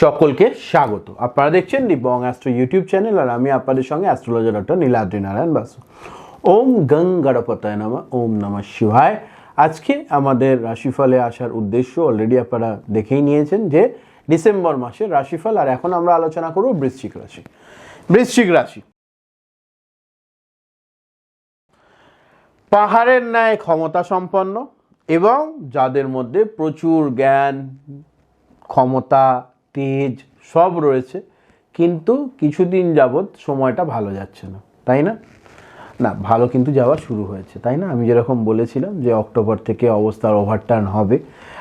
সকলকে স্বাগত। আপনারা দেখছেন দিব্যং অ্যাস্ট্রো ইউটিউব চ্যানেল আর আমি আপনাদের সঙ্গে অ্যাস্ট্রোলজার ডক্টর নীলাদ্রি নারায়ণ বাসু। ওম গং গণপতায় নামা, ওম নমঃ শিবায়। আজকে আমাদের রাশিফলে আসার উদ্দেশ্য অলরেডি আপনারা দেখেই নিয়েছেন যে ডিসেম্বর মাসের রাশিফল আর এখন আমরা আলোচনা করব বৃশ্চিক রাশি। বৃশ্চিক রাশি। পাহাড়ের ন্যায় ক্ষমতা সম্পন্ন এবং যাদের মধ্যে প্রচুর জ্ঞান, ক্ষমতা তেজ সব রয়েছে, কিন্তু কিছুদিন যাবৎ সময়টা ভালো যাচ্ছে না। তাই না? না, ভালো কিন্তু যাওয়া শুরু হয়েছে, তাই না? আমি যেরকম বলেছিলাম যে অক্টোবর থেকে অবস্থার ওভারটার্ন হবে।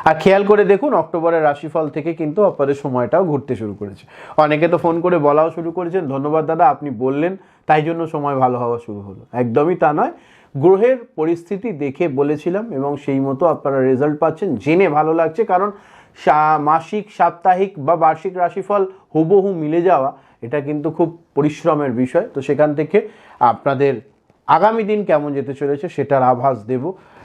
আর খেয়াল করে দেখুন, অক্টোবরের রাশিফল থেকে কিন্তু আপনাদের সময়টাও ঘুরতে শুরু করেছে। অনেকে তো ফোন করে বলাও শুরু করেছেন, ধন্যবাদ দাদা, আপনি বললেন, তাই জন্য সময় ভালো হওয়া শুরু হলো। একদমই তা নয়। গ্রহের পরিস্থিতি দেখে বলেছিলাম, এবং সেই মতো আপনারা রেজাল্ট পাচ্ছেন, জেনে ভালো লাগছে, কারণ মাসিক, সাপ্তাহিক বা বার্ষিক রাশিফল হুবহু মিলে যাওয়া, এটা কিন্তু খুব পরিশ্রমের বিষয়। তো সেখান থেকে আপনাদের আগামী দিন কেমন যেতে চলেছে সেটার আভাস দেব।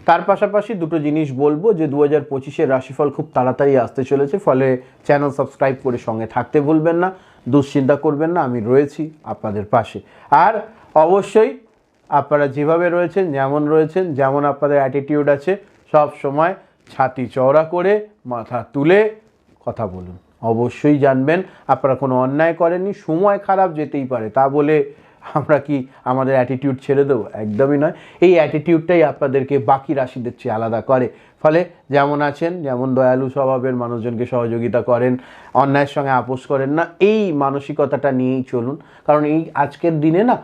তার পাশাপাশি দুটো জিনিস বলব যে দু হাজার পঁচিশের রাশিফল খুব তাড়াতাড়ি আসতে চলেছে, ফলে চ্যানেল সাবস্ক্রাইব করে সঙ্গে থাকতে ভুলবেন না, দুশ্চিন্তা করবেন না, আমি রয়েছি আপনাদের পাশে। আর অবশ্যই আপনারা যেভাবে রয়েছেন, যেমন রয়েছেন, যেমন আপনাদের অ্যাটিটিউড আছে, সব সময় ছাতি চওড়া করে মাথা তুলে কথা বলুন। অবশ্যই জানবেন, আপনারা কোনো অন্যায় করেননি, সময় খারাপ যেতেই পারে, তা বলে আমরা কি আমাদের অ্যাটিটিউড ছেড়ে দেবো? একদমই নয়। এই অ্যাটিটিউডটাই আপনাদেরকে বাকি রাশিদের চেয়ে আলাদা করে। ফলে যেমন আছেন, যেমন দয়ালু স্বভাবের মানুষজনকে সহযোগিতা করেন, অন্যায়ের সঙ্গে আপোষ করেন না, এই মানসিকতাটা নিয়েই চলুন। কারণ এই আজকের দিনে না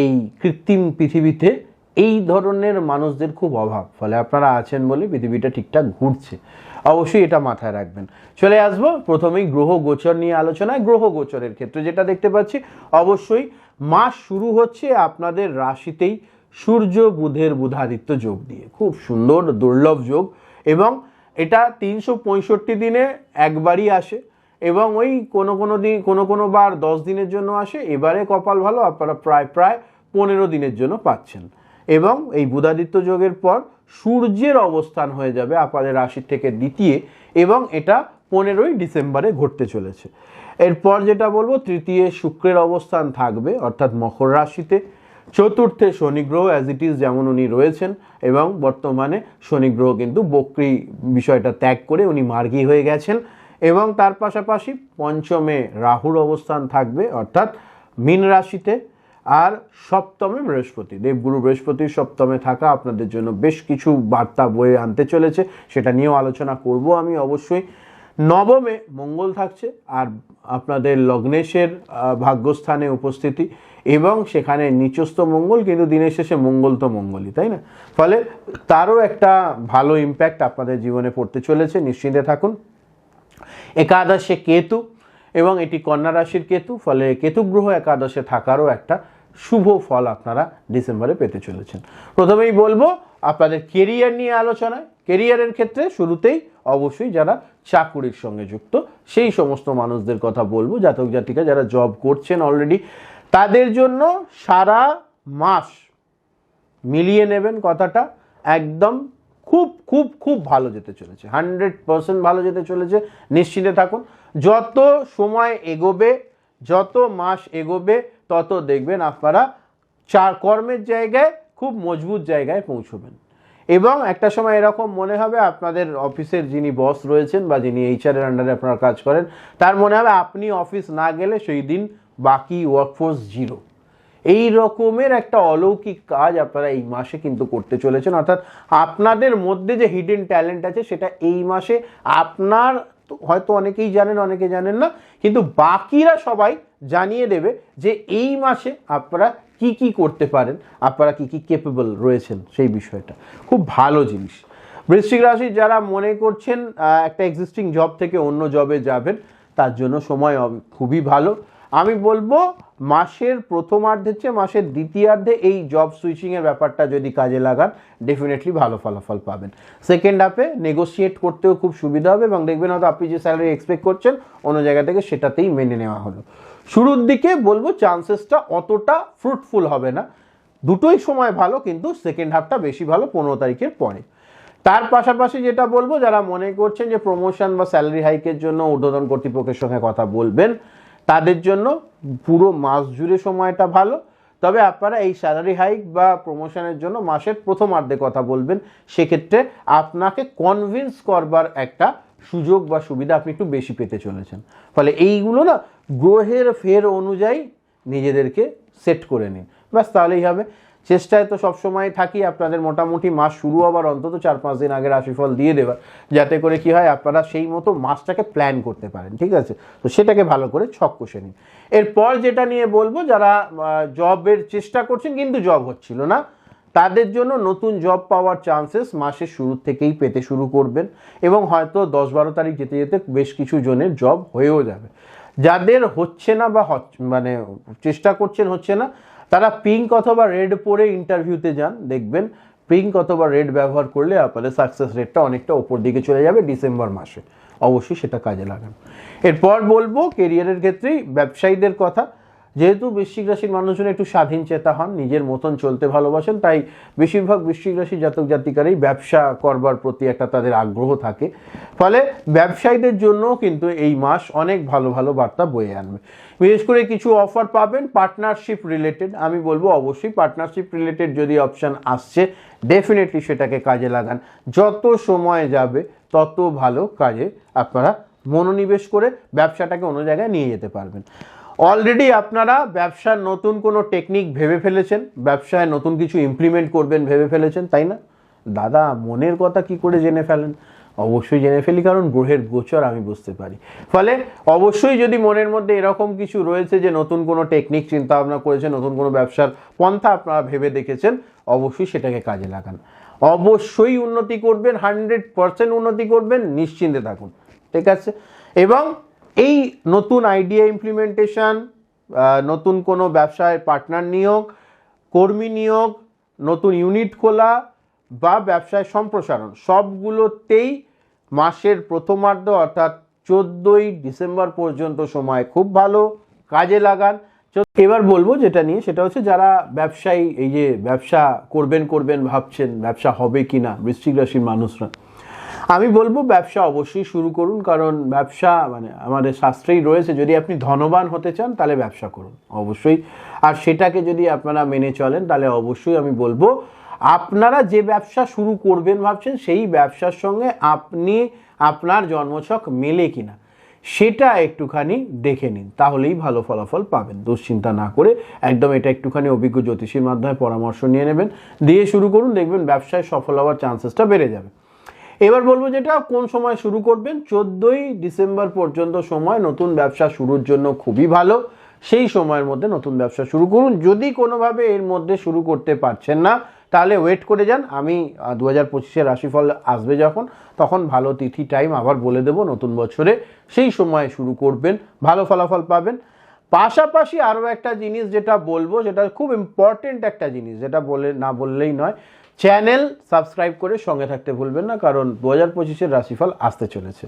এই কৃত্রিম পৃথিবীতে এই ধরনের মানুষদের খুব অভাব। ফলে আপনারা আছেন বলে পৃথিবীটা ঠিকঠাক ঘুরছে। অবশ্যই এটা মাথায় রাখবেন। চলে আসব প্রথমেই গ্রহ গোচর নিয়ে আলোচনায়। গ্রহ গোচরের ক্ষেত্রে যেটা দেখতে পাচ্ছি, অবশ্যই মাস শুরু হচ্ছে আপনাদের রাশিতেই সূর্য, বুধের বুধাদিত্য যোগ দিয়ে খুব সুন্দর, দুর্লভ যোগ। এবং এটা তিনশো পঁয়ষট্টি দিনে একবারই আসে এবং ওই কোনো কোনো দিন, কোনো কোনো বার দশ দিনের জন্য আসে। এবারে কপাল ভালো, আপনারা প্রায় প্রায় পনেরো দিনের জন্য পাচ্ছেন। এবং এই বুধাদিত্য যোগের পর সূর্যের অবস্থান হয়ে যাবে আপনাদের রাশির থেকে দ্বিতীয় এবং এটা পনেরোই ডিসেম্বরে ঘটতে চলেছে। এরপর যেটা বলব, তৃতীয় শুক্রের অবস্থান থাকবে অর্থাৎ মকর রাশিতে, চতুর্থে শনি গ্রহ অ্যাজ ইট ইজ যেমন উনি রয়েছেন এবং বর্তমানে শনি গ্রহ কিন্তু বক্রি বিষয়টা ত্যাগ করে উনি মার্গী হয়ে গেছেন এবং তার পাশাপাশি পঞ্চমে রাহুর অবস্থান থাকবে অর্থাৎ মীন রাশিতে আর সপ্তমে বৃহস্পতি। দেবগুরু বৃহস্পতি সপ্তমে থাকা আপনাদের জন্য বেশ কিছু বার্তা বয়ে আনতে চলেছে। সেটা নিয়েও আলোচনা করব আমি অবশ্যই। নবমে মঙ্গল থাকছে আর আপনাদের লগ্নেশের ভাগ্যস্থানে উপস্থিতি এবং সেখানে নিচস্থ মঙ্গল কিন্তু দিনের শেষে মঙ্গল তো মঙ্গলই, তাই না? ফলে তারও একটা ভালো ইম্প্যাক্ট আপনাদের জীবনে পড়তে চলেছে, নিশ্চিন্তে থাকুন। একাদশে কেতু এবং এটি কন্যা রাশির কেতু, ফলে কেতু গ্রহ একাদশে থাকারও একটা শুভ ফল আপনারা ডিসেম্বরে পেতে চলেছেন। প্রথমেই বলব, আপনাদের কেরিয়ার নিয়ে আলোচনায়। কেরিয়ারের ক্ষেত্রে শুরুতেই অবশ্যই যারা চাকুরির সঙ্গে যুক্ত, সেই সমস্ত মানুষদের কথা বলব, জাতক জাতিকা যারা জব করছেন অলরেডি তাদের জন্য সারা মাস মিলিয়ে নেবেন কথাটা, একদম খুব খুব খুব ভালো যেতে চলেছে। হান্ড্রেড পার্সেন্ট ভালো যেতে চলেছে, নিশ্চিন্তে থাকুন। যত সময় এগোবে, যত মাস এগোবে তত দেখবেন আপনারা চার কর্মের জায়গায় খুব মজবুত জায়গায় পৌঁছবেন। এবং একটা সময় এরকম মনে হবে আপনাদের অফিসের যিনি বস রয়েছেন বা যিনি এইচআরের আন্ডারে আপনারা কাজ করেন, তার মনে হবে আপনি অফিস না গেলে সেই দিন বাকি ওয়ার্কফোর্স জিরো। এই রকমের একটা অলৌকিক কাজ আপনারা এই মাসে কিন্তু করতে চলেছেন। অর্থাৎ আপনাদের মধ্যে যে হিডেন ট্যালেন্ট আছে, সেটা এই মাসে আপনার তো হয়তো অনেকেই জানেন, অনেকে জানেন না। কিন্তু বাকিরা সবাই জানিয়ে দেবে যে এই মাসে আপনারা কি কি করতে পারেন, আপনারা কি কি কেপেবল রয়েছেন সেই বিষয়টা। খুব ভালো জিনিস। বৃশ্চিক রাশি যারা মনে করছেন একটা এক্সিস্টিং জব থেকে অন্য জবে যাবেন, তার জন্য সময় খুবই ভালো। আমি বলব মাসের প্রথমার্ধের চেয়ে মাসের দ্বিতীয়ার্ধে এই জব সুইচিংয়ের ব্যাপারটা যদি কাজে লাগান ডেফিনেটলি ভালো ফলাফল পাবেন। সেকেন্ড হাফে নেগোসিয়েট করতেও খুব সুবিধা হবে এবং দেখবেন হয়তো আপনি যে স্যালারি এক্সপেক্ট করছেন, অন্য জায়গা থেকে সেটাতেই মেনে নেওয়া হলো। শুরুর দিকে বলব চান্সেসটা অতটা ফ্রুটফুল হবে না। দুটোই সময় ভালো, কিন্তু সেকেন্ড হাফটা বেশি ভালো পনেরো তারিখের পরে। তার পাশাপাশি যেটা বলব, যারা মনে করছেন যে প্রমোশন বা স্যালারি হাইকের জন্য ঊর্ধ্বতন কর্তৃপক্ষের সঙ্গে কথা বলবেন তাদের জন্য পুরো মাস জুড়ে সময়টা ভালো। তবে আপনারা এই স্যালারি হাইক বা প্রমোশনের জন্য মাসের প্রথম আর্ধে কথা বলবেন। সেক্ষেত্রে আপনাকে কনভিন্স করবার একটা সুযোগ বা সুবিধা আপনি একটু বেশি পেতে চলেছেন। ফলে এইগুলো না গ্রহের ফের অনুযায়ী নিজেদেরকে সেট করে নিন। ব্যাস, তাহলেই হবে। চেষ্টায় তো সবসময় থাকি, আপনাদের মোটামুটি মাস শুরু হবার অন্তত চার পাঁচ দিন আগে রাশিফল দিয়ে দেওয়ার যাতে করে কি হয়, আপনারা সেই মতো মাসটাকে প্ল্যান করতে পারেন, ঠিক আছে? তো সেটাকে ভালো করে ছক কষে নিন। এরপর যেটা নিয়ে বলব, যারা জবের চেষ্টা করছেন, কিন্তু জব হচ্ছিল না, তাদের জন্য নতুন জব পাওয়ার চান্সেস মাসের শুরু থেকেই পেতে শুরু করবেন এবং হয়তো দশ বারো তারিখ যেতে যেতে বেশ কিছু জনের জব হয়েও যাবে। যাদের হচ্ছে না বা মানে চেষ্টা করছেন হচ্ছে না তারা পিঙ্ক অথবা রেড পরে ইন্টারভিউতে যান, দেখবেন পিঙ্ক অথবা রেড ব্যবহার করলে আপনাদের সাকসেস রেটটা অনেকটা ওপর দিকে চলে যাবে ডিসেম্বর মাসে। অবশ্যই সেটা কাজে লাগান। এরপর বলব কেরিয়ারের ক্ষেত্রেই ব্যবসায়ীদের কথা। যেহেতু বৃশ্চিক রাশির মানুষজন একটু স্বাধীন চেতা হন, নিজের মতন চলতে ভালোবাসেন, তাই বেশিরভাগ বৃশ্চিক রাশির জাতক জাতিকারই ব্যবসা করবার প্রতি একটা তাদের আগ্রহ থাকে। ফলে ব্যবসায়ীদের জন্য কিন্তু এই মাস অনেক ভালো ভালো বার্তা বয়ে আনবে। বিশেষ করে কিছু অফার পাবেন পার্টনারশিপ রিলেটেড আমি বলব অবশ্যই পার্টনারশিপ রিলেটেড যদি অপশান আসছে ডেফিনেটলি সেটাকে কাজে লাগান। যত সময় যাবে, তত ভালো কাজে আপনারা মনোনিবেশ করে ব্যবসাটাকে অন্য জায়গায় নিয়ে যেতে পারবেন। অলরেডি আপনারা ব্যবসার নতুন কোনো টেকনিক ভেবে ফেলেছেন, ব্যবসায় নতুন কিছু ইমপ্লিমেন্ট করবেন ভেবে ফেলেছেন, তাই না? দাদা, মনের কথা কি করে জেনে ফেলেন? অবশ্যই জেনে ফেলি, কারণ গ্রহের গোচর আমি বুঝতে পারি। ফলে অবশ্যই যদি মনের মধ্যে এরকম কিছু রয়েছে যে নতুন কোনো টেকনিক চিন্তা ভাবনা করেছেন, নতুন কোনো ব্যবসার পন্থা আপনারা ভেবে দেখেছেন, অবশ্যই সেটাকে কাজে লাগান। অবশ্যই উন্নতি করবেন হান্ড্রেড পারসেন্ট উন্নতি করবেন, নিশ্চিন্তে থাকুন। ঠিক আছে? এবং এই নতুন আইডিয়া ইমপ্লিমেন্টেশন নতুন কোনো ব্যবসায় পার্টনার নিয়োগ, কর্মী নিয়োগ, নতুন ইউনিট খোলা বা ব্যবসায় সম্প্রসারণ, সবগুলোতেই মাসের প্রথমার্ধ অর্থাৎ চোদ্দোই ডিসেম্বর পর্যন্ত সময় খুব ভালো, কাজে লাগান। এবার বলব যেটা নিয়ে, সেটা হচ্ছে যারা ব্যবসায়ী, এই যে ব্যবসা করবেন করবেন, ভাবছেন ব্যবসা হবে কি না বৃশ্চিক রাশির মানুষরা। আমি বলব ব্যবসা অবশ্যই শুরু করুন, কারণ ব্যবসা মানে আমাদের শাস্ত্রেই রয়েছে। যদি আপনি ধনবান হতে চান, তাহলে ব্যবসা করুন, অবশ্যই। আর সেটাকে যদি আপনারা মেনে চলেন, তাহলে অবশ্যই আমি বলব, আপনারা যে ব্যবসা শুরু করবেন ভাবছেন, সেই ব্যবসার সঙ্গে আপনি আপনার জন্মছক মেলে কিনা, সেটা একটুখানি দেখে নিন, তাহলেই ভালো ফলাফল পাবেন। দুশ্চিন্তা না করে একদম এটা একটুখানি অভিজ্ঞ জ্যোতিষীর মাধ্যমে পরামর্শ নিয়ে নেবেন, দিয়ে শুরু করুন, দেখবেন ব্যবসায় সফল হওয়ার চান্সেসটা বেড়ে যাবে। এবার বলব যেটা, কোন সময় শুরু করবেন? চোদ্দোই ডিসেম্বর পর্যন্ত সময়, নতুন ব্যবসা শুরুর জন্য খুবই ভালো। সেই সময়ের মধ্যে নতুন ব্যবসা শুরু করুন। যদি কোনোভাবে এর মধ্যে শুরু করতে পারছেন না, তাহলে ওয়েট করে যান। আমি দু হাজার পঁচিশের রাশিফল আসবে যখন, তখন ভালো তিথি টাইম আবার বলে দেবো নতুন বছরে। সেই সময় শুরু করবেন, ভালো ফলাফল পাবেন। পাশাপাশি আরও একটা জিনিস যেটা বলব, যেটা খুব ইম্পর্টেন্ট একটা জিনিস, যেটা বলে, না বললেই নয়। চ্যানেল সাবস্ক্রাইব করে সঙ্গে থাকতে ভুলবেন না, কারণ দু হাজার পঁচিশের রাশিফল আসতে চলেছে।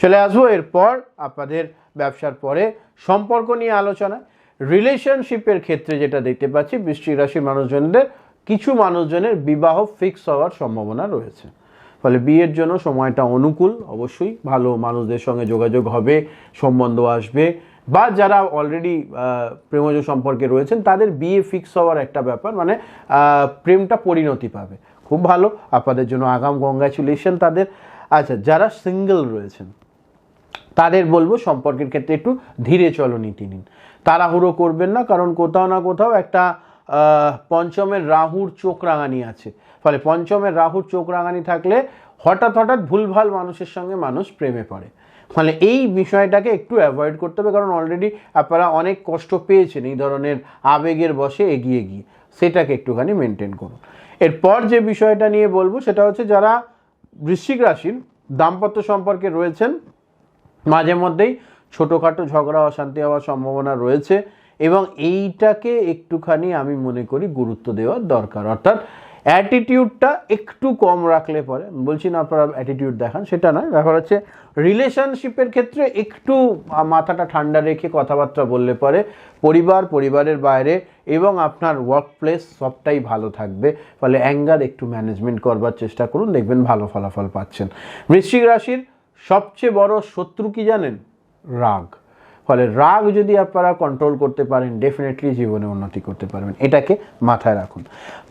চলে আসব এরপর আপনাদের ব্যবসার পরে সম্পর্ক নিয়ে আলোচনা রিলেশনশিপের ক্ষেত্রে যেটা দেখতে পাচ্ছি বৃষ্টিক রাশির মানুষজনদের, কিছু মানুষজনের বিবাহ ফিক্স হওয়ার সম্ভাবনা রয়েছে। ফলে বিয়ের জন্য সময়টা অনুকূল, অবশ্যই ভালো মানুষদের সঙ্গে যোগাযোগ হবে, সম্বন্ধ আসবে বা যারা অলরেডি প্রেমজ সম্পর্কে রয়েছেন, তাদের বিয়ে ফিক্স হওয়ার একটা ব্যাপার মানে প্রেমটা পরিণতি পাবে। খুব ভালো, আপনাদের জন্য আগাম কংগ্রাচুলেশন তাদের। আচ্ছা যারা সিঙ্গেল রয়েছেন, তাদের বলব সম্পর্কের ক্ষেত্রে একটু ধীরে চলো নীতি নিন। তাড়াহুড়ো করবেন না, কারণ কোথাও না কোথাও একটা পঞ্চমের রাহুর চোখ রাঙানি আছে। ফলে পঞ্চমের রাহুর চোখ রাঙানি থাকলে হঠাৎ হঠাৎ ভুলভাল মানুষের সঙ্গে মানুষ প্রেমে পড়ে। ফলে এই বিষয়টাকে একটু অ্যাভয়েড করতে হবে, কারণ অলরেডি আপনারা অনেক কষ্ট পেয়েছেন এই ধরনের আবেগের বসে এগিয়ে গিয়ে। সেটাকে একটুখানি মেনটেন করুন। এরপর যে বিষয়টা নিয়ে বলব, সেটা হচ্ছে যারা বৃশ্চিক রাশির দাম্পত্য সম্পর্কে রয়েছেন, মাঝে মধ্যেই ছোটোখাটো ঝগড়া, অশান্তি হওয়ার সম্ভাবনা রয়েছে এবং এইটাকে একটুখানি আমি মনে করি গুরুত্ব দেওয়ার দরকার। অর্থাৎ অ্যাটিটিউডটা একটু কম রাখলে পরে, বলছি না আপনারা অ্যাটিটিউড দেখান, সেটা নয়। ব্যাপার হচ্ছে রিলেশনশিপের ক্ষেত্রে একটু মাথাটা ঠান্ডা রেখে কথাবার্তা বললে পরে, পরিবার, পরিবারের বাইরে এবং আপনার ওয়ার্ক প্লেস সবটাই ভালো থাকবে। ফলে অ্যাঙ্গার একটু ম্যানেজমেন্ট করবার চেষ্টা করুন, দেখবেন ভালো ফলাফল পাচ্ছেন। বৃশ্চিক রাশির সবচেয়ে বড় শত্রু কি জানেন? রাগ। ফলে রাগ যদি আপনারা কন্ট্রোল করতে পারেন ডেফিনেটলি জীবনে উন্নতি করতে পারবেন। এটাকে মাথায় রাখুন।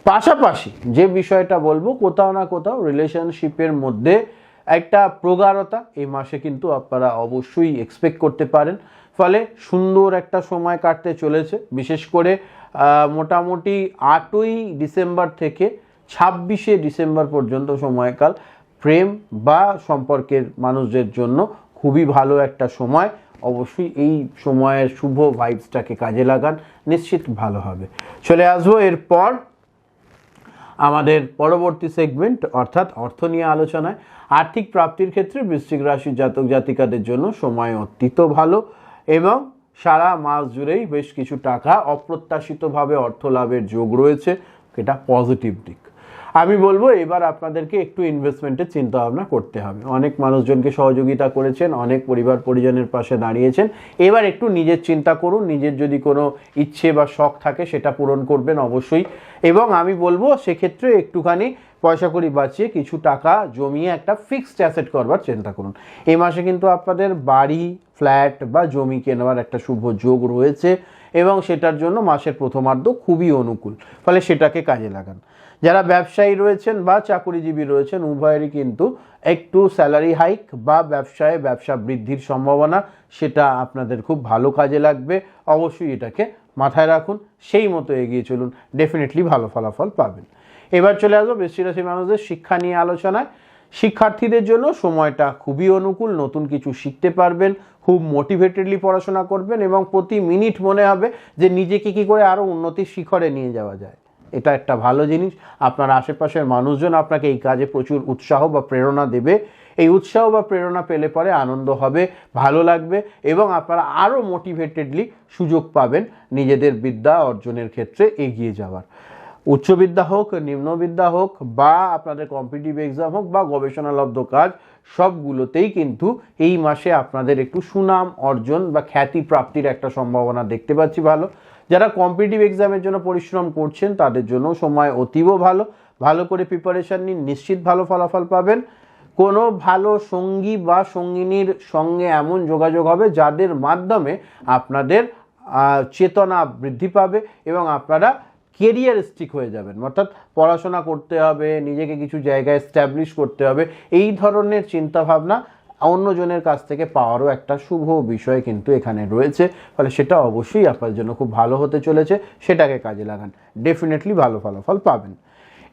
পাশাপাশি যে বিষয়টা বলব, কোথাও না কোথাও রিলেশনশিপের মধ্যে একটা প্রগাঢ়তা এই মাসে কিন্তু আপনারা অবশ্যই এক্সপেক্ট করতে পারেন। ফলে সুন্দর একটা সময় কাটতে চলেছে। বিশেষ করে মোটামুটি আটই ডিসেম্বর থেকে ছাব্বিশে ডিসেম্বর পর্যন্ত সময়কাল প্রেম বা সম্পর্কের মানুষদের জন্য খুবই ভালো একটা সময়। অবশ্যই এই সময়ের শুভ ভাইবসটাকে কাজে লাগান, নিশ্চিত ভালো হবে। চলে আসব এরপর আমাদের পরবর্তী সেগমেন্ট অর্থাৎ অর্থ নিয়ে আলোচনায়। আর্থিক প্রাপ্তির ক্ষেত্রে বৃশ্চিক রাশির জাতক জাতিকাদের জন্য সময় অত্যন্ত ভালো এবং সারা মাস জুড়েই বেশ কিছু টাকা অপ্রত্যাশিতভাবে অর্থ লাভের যোগ রয়েছে। এটা পজিটিভ দিক। আমি বলব, এবার আপনাদেরকে একটু ইনভেস্টমেন্টের চিন্তা ভাবনা করতে হবে। অনেক মানুষজনকে সহযোগিতা করেছেন, অনেক পরিবার পরিজনের পাশে দাঁড়িয়েছেন। এবার একটু নিজের চিন্তা করুন, নিজের যদি কোনো ইচ্ছে বা শখ থাকে, সেটা পূরণ করবেন অবশ্যই। এবং আমি বলব, সেক্ষেত্রে একটুখানি পয়সা করি বাঁচিয়ে কিছু টাকা জমিয়ে একটা ফিক্সড অ্যাসেট করবার চিন্তা করুন। এ মাসে কিন্তু আপনাদের বাড়ি ফ্ল্যাট বা জমি কেনার একটা শুভ যোগ রয়েছে। এবং সেটার জন্য মাসের প্রথমার্ধ খুবই অনুকূল, ফলে সেটাকে কাজে লাগান। যারা ব্যবসায়ী রয়েছেন বা চাকুরিজীবী রয়েছেন, উভয়েরই কিন্তু একটু স্যালারি হাইক বা ব্যবসায় ব্যবসা বৃদ্ধির সম্ভাবনা, সেটা আপনাদের খুব ভালো কাজে লাগবে। অবশ্যই এটাকে মাথায় রাখুন, সেই মতো এগিয়ে চলুন ডেফিনেটলি ভালো ফলাফল পাবেন। এবার চলে আসব বৃষ্টি রাশি মানুষদের শিক্ষা নিয়ে আলোচনায়। শিক্ষার্থীদের জন্য সময়টা খুবই অনুকূল, নতুন কিছু শিখতে পারবেন, খুব মোটিভেটেডলি পড়াশোনা করবেন এবং প্রতি মিনিট মনে হবে যে নিজেকে কী করে আরও উন্নতির শিখরে নিয়ে যাওয়া যায়। এটা একটা ভালো জিনিস। আপনার আশেপাশের মানুষজন আপনাকে এই কাজে প্রচুর উৎসাহ বা প্রেরণা দেবে। এই উৎসাহ বা প্রেরণা পেলে পরে আনন্দ হবে, ভালো লাগবে এবং আপনারা আরও মোটিভেটেডলি সুযোগ পাবেন নিজেদের বিদ্যা অর্জনের ক্ষেত্রে এগিয়ে যাওয়ার। উচ্চবিদ্যা হোক, নিম্নবিদ্যা হোক, বা আপনাদের কম্পিটিটিভ এক্সাম হোক, বা গবেষণালব্ধ কাজ, সবগুলোতেই কিন্তু এই মাসে আপনাদের একটু সুনাম অর্জন বা খ্যাতি প্রাপ্তির একটা সম্ভাবনা দেখতে পাচ্ছি ভালো। যারা কম্পিটিটিভ এক্সামের জন্য পরিশ্রম করছেন, তাদের জন্য সময় অতীব ভালো। ভালো করে প্রিপারেশান নিন, নিশ্চিত ভালো ফলাফল পাবেন। কোনো ভালো সঙ্গী বা সঙ্গিনীর সঙ্গে এমন যোগাযোগ হবে যাদের মাধ্যমে আপনাদের চেতনা বৃদ্ধি পাবে এবং আপনারা কেরিয়ারিস্টিক হয়ে যাবেন। অর্থাৎ পড়াশোনা করতে হবে, নিজেকে কিছু জায়গায় স্ট্যাবলিশ করতে হবে, এই ধরনের চিন্তাভাবনা অন্যজনের কাছ থেকে পাওয়ারও একটা শুভ বিষয় কিন্তু এখানে রয়েছে। ফলে সেটা অবশ্যই আপনার জন্য খুব ভালো হতে চলেছে, সেটাকে কাজে লাগান। ডেফিনেটলি ভালো ফলাফল পাবেন।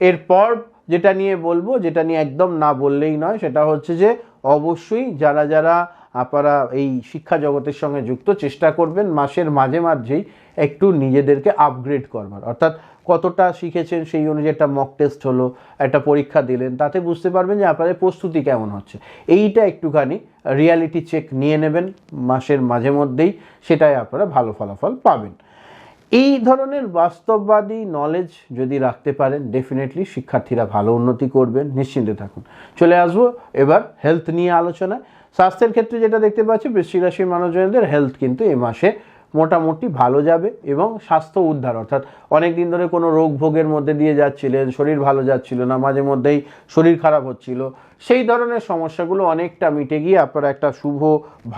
এরপর যেটা নিয়ে বলব, যেটা নিয়ে একদম না বললেই নয়, সেটা হচ্ছে যে অবশ্যই যারা যারা আপনারা এই শিক্ষা জগতের সঙ্গে যুক্ত চেষ্টা করবেন, মাসের মাঝে মাঝেই একটু নিজেদেরকে আপগ্রেড করবার। অর্থাৎ কতটা শিখেছেন সেই অনুযায়ী একটা মক টেস্ট হলো, একটা পরীক্ষা দিলেন, তাতে বুঝতে পারবেন যে আপনাদের প্রস্তুতি কেমন হচ্ছে। এইটা একটুখানি রিয়ালিটি চেক নিয়ে নেবেন, মাসের মাঝে মধ্যেই সেটাই আপনারা ভালো ফলাফল পাবেন। এই ধরনের বাস্তববাদী নলেজ যদি রাখতে পারেন ডেফিনেটলি শিক্ষার্থীরা ভালো উন্নতি করবেন, নিশ্চিন্তে থাকুন। চলে আসব এবার হেলথ নিয়ে আলোচনায়। স্বাস্থ্যের ক্ষেত্রে যেটা দেখতে পাচ্ছি, বৃশ্চিক রাশির মানুষজনদের হেলথ কিন্তু এ মাসে মোটামুটি ভালো যাবে এবং স্বাস্থ্য উদ্ধার। অর্থাৎ অনেক দিন ধরে কোনো রোগ ভোগের মধ্যে দিয়ে যাচ্ছিলেন, শরীর ভালো যাচ্ছিল না, মাঝে মধ্যেই শরীর খারাপ হচ্ছিল। সেই ধরনের সমস্যাগুলো অনেকটা মিটে গিয়ে আপনারা একটা শুভ,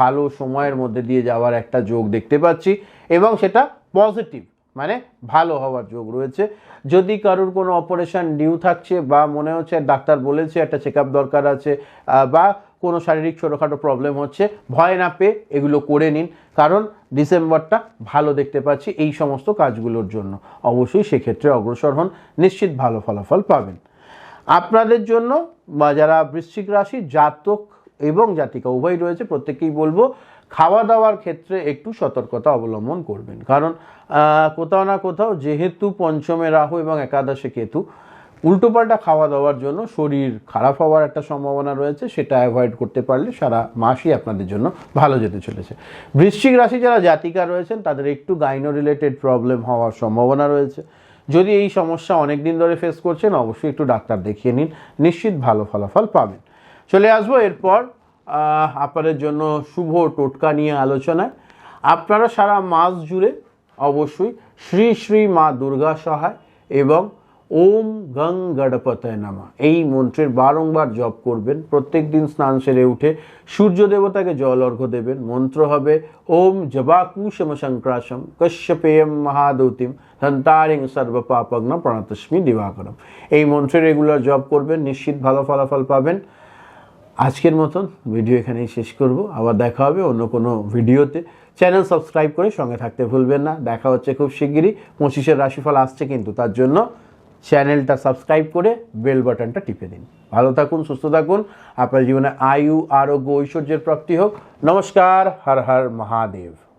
ভালো সময়ের মধ্যে দিয়ে যাওয়ার একটা যোগ দেখতে পাচ্ছি এবং সেটা পজিটিভ মানে ভালো হওয়ার যোগ রয়েছে। যদি কারোর কোনো অপারেশন ডিউ থাকছে বা মনে হচ্ছে, ডাক্তার বলেছে, একটা চেক দরকার আছে বা কোনো শারীরিক ছোটোখাটো প্রবলেম হচ্ছে, ভয় না পেয়ে এগুলো করে নিন। কারণ ডিসেম্বরটা ভালো দেখতে পাচ্ছি এই সমস্ত কাজগুলোর জন্য। অবশ্যই সেক্ষেত্রে অগ্রসর হন, নিশ্চিত ভালো ফলাফল পাবেন। আপনাদের জন্য বা যারা বৃশ্চিক রাশি, জাতক এবং জাতিকা উভয় রয়েছে, প্রত্যেককেই বলব খাওয়া দাওয়ার ক্ষেত্রে একটু সতর্কতা অবলম্বন করবেন। কারণ কোথাও না কোথাও যেহেতু পঞ্চমে রাহু এবং একাদশে কেতু উল্টোপাল্টা খাওয়া দাওয়ার জন্য শরীর খারাপ হওয়ার একটা সম্ভাবনা রয়েছে, সেটা অ্যাভয়েড করতে পারলে সারা মাসই আপনাদের জন্য ভালো যেতে চলেছে। বৃশ্চিক রাশি যারা জাতিকা রয়েছেন, তাদের একটু গাইনো রিলেটেড প্রবলেম হওয়ার সম্ভাবনা রয়েছে। যদি এই সমস্যা অনেক দিন ধরে ফেস করছেন, অবশ্যই একটু ডাক্তার দেখিয়ে নিন, নিশ্চিত ভালো ফলাফল পাবেন। চলে আসব এরপর আপনাদের জন্য শুভ টোটকা নিয়ে আলোচনায়। আপনারা সারা মাস জুড়ে অবশ্যই শ্রী শ্রী মা দুর্গা সহায় এবং ওম গং গণপতয় নামা। এই মন্ত্রের বারংবার জপ করবেন, প্রত্যেক দিন স্নান সেরে উঠে সূর্য দেবতাকে জল অর্ঘ্য দেবেন। মন্ত্র হবে, ওম জবাকুশম শঙ্করাশম কশ্যপেয়ম মহাদৌতিম ধন্তারিং সর্বপাপগ্ন প্রণতস্মি দিবাকরম। এই মন্ত্রে রেগুলার জপ করবেন, নিশ্চিত ভালো ফলাফল পাবেন। আজকের মতন ভিডিও এখানেই শেষ করব। আবার দেখা হবে অন্য কোনো ভিডিওতে। চ্যানেল সাবস্ক্রাইব করে সঙ্গে থাকতে ভুলবেন না। দেখা হচ্ছে খুব শিগগিরই। পঁচিশের রাশিফল আসছে কিন্তু তার জন্য চ্যানেলটা সাবস্ক্রাইব করে বেল বাটনটা টিপে দিন। ভালো থাকুন, সুস্থ থাকুন। আপনার জীবনে আয়ু, আরোগ্য, ঐশ্বর্যের প্রাপ্তি হোক। নমস্কার, হর হর মহাদেব।